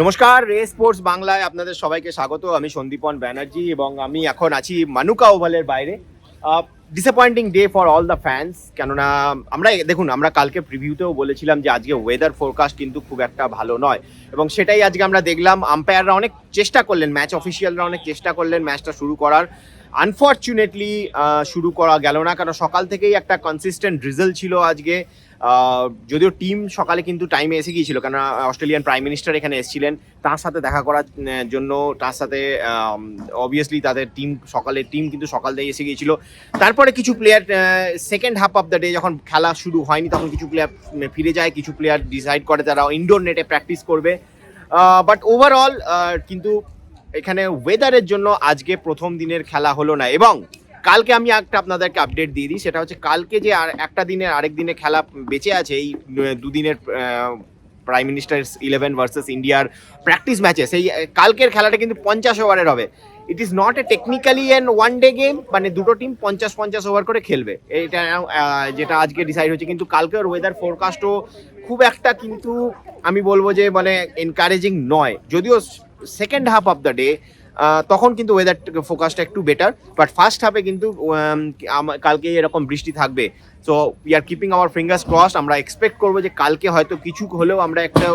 নমস্কার, রে স্পোর্টস বাংলায় আপনাদের সবাইকে স্বাগত। আমি সন্দীপন ব্যানার্জি এবং আমি এখন আছি মানুকা ওভালের বাইরে। Disappointing day for all the fans কেননা আমরা, দেখুন, আমরা কালকে প্রিভিউতেও বলেছিলাম যে আজকে ওয়েদার ফোরকাস্ট কিন্তু খুব একটা ভালো নয়। এবং সেটাই আজকে আমরা দেখলাম আম্পায়াররা অনেক চেষ্টা করলেন ম্যাচ অফিসিয়ালরা অনেক চেষ্টা করলেন ম্যাচটা শুরু করার। আনফর্চুনেটলি শুরু করা গেল না, কারণ সকাল থেকেই একটা কনসিস্টেন্ট রিজাল্ট ছিল আজকে। যদিও টিম সকালে কিন্তু টাইমে এসে গিয়েছিল কেন অস্ট্রেলিয়ান প্রাইম মিনিস্টার এখানে এসেছিলেন। তার সাথে দেখা করার জন্য তার সাথে অবভিয়াসলি তাদের টিম সকালে টিম কিন্তু সকাল থেকে এসে গিয়েছিল। তারপরে কিছু player second half of the day যখন খেলা শুরু হয়নি, তখন কিছু প্লেয়ার ফিরে যায়, কিছু প্লেয়ার ডিসাইড করে তারা ইনডোর নেটে প্র্যাকটিস করবে। বাট ওভারঅল কিন্তু এখানে ওয়েদারের জন্য আজকে প্রথম দিনের খেলা হলো না এবং কালকে আমি একটা আপনাদেরকে আপডেট দিয়ে দিই, সেটা হচ্ছে কালকে যে আর একটা দিনের আরেক দিনে খেলা বেঁচে আছে এই দুদিনের প্রাইম মিনিস্টার ইলেভেন ভার্সেস ইন্ডিয়ার প্র্যাকটিস ম্যাচে সেই কালকের খেলাটা কিন্তু পঞ্চাশ ওভারের হবে। It is not a technically and one day game মানে দুটো টিম পঞ্চাশ পঞ্চাশ ওভার করে খেলবে। এটা যেটা আজকে ডিসাইড হচ্ছে কিন্তু কালকের ওয়েদার ফোরকাস্টও খুব একটা কিন্তু আমি বলব যে মানে এনকারেজিং নয়। যদিও second half of the day তখন কিন্তু ওয়েদার ফোকাসটা একটু বেটার বাট ফার্স্ট হাফে কিন্তু কালকে এরকম বৃষ্টি থাকবে। So we are keeping our fingers cross আমরা এক্সপেক্ট করব যে কালকে হয়তো কিছু হলেও আমরা একটা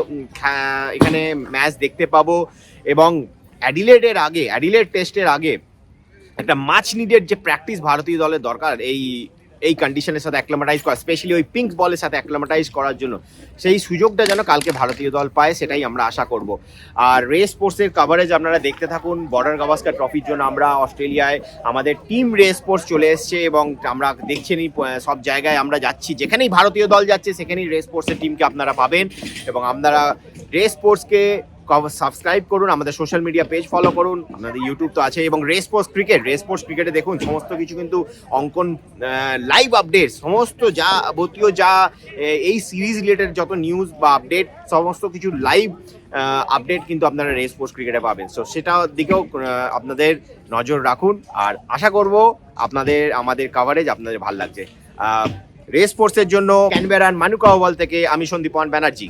এখানে ম্যাচ দেখতে পাবো। এবং অ্যাডিলেডের আগে অ্যাডিলেড টেস্টের আগে একটা মাছ নিডের যে প্র্যাকটিস ভারতীয় দলের দরকার, এই এই কন্ডিশনের সাথে অ্যাক্লামাটাইজ করা স্পেশালি ওই পিঙ্ক বলের সাথে অ্যাক্লামাটাইজ করার জন্য। সেই সুযোগটা যেন কালকে ভারতীয় দল পায় সেটাই আমরা আশা করব। আর রেস স্পোর্টসের কাভারেজ আপনারা দেখতে থাকুন বর্ডার গাভাস্কার ট্রফির জন্য আমরা অস্ট্রেলিয়ায় আমাদের টিম রেস স্পোর্টস চলে এসছে এবং আমরা দেখছেনই আহ, সব জায়গায় আমরা যাচ্ছি। যেখানেই ভারতীয় দল যাচ্ছে সেখানেই রেস স্পোর্টসের টিমকে আপনারা পাবেন। এবং আপনারা রেস স্পোর্টসকে সাবস্ক্রাইব করুন, আমাদের সোশ্যাল মিডিয়া পেজ ফলো করুন, আমাদের ইউটিউব তো আছে এবং Race Sports cricket Race Sports ক্রিকেটে দেখুন, সমস্ত কিছু কিন্তু অঙ্কন লাইভ আপডেট সমস্ত যা যাবতীয় যা এই সিরিজ রিলেটেড যত নিউজ বা আপডেট সমস্ত কিছু লাইভ আপডেট কিন্তু আপনারা রেস স্পোর্টস ক্রিকেটে পাবেন। সো সেটা দিকেও আপনাদের নজর রাখুন, আর আশা করব আপনাদের, আমাদের কাভারেজ আপনাদের ভালো লাগছে। রেস স্পোর্টসের জন্য ক্যানবেরান মানুকা ওভাল থেকে আমি সন্দীপন ব্যানার্জি।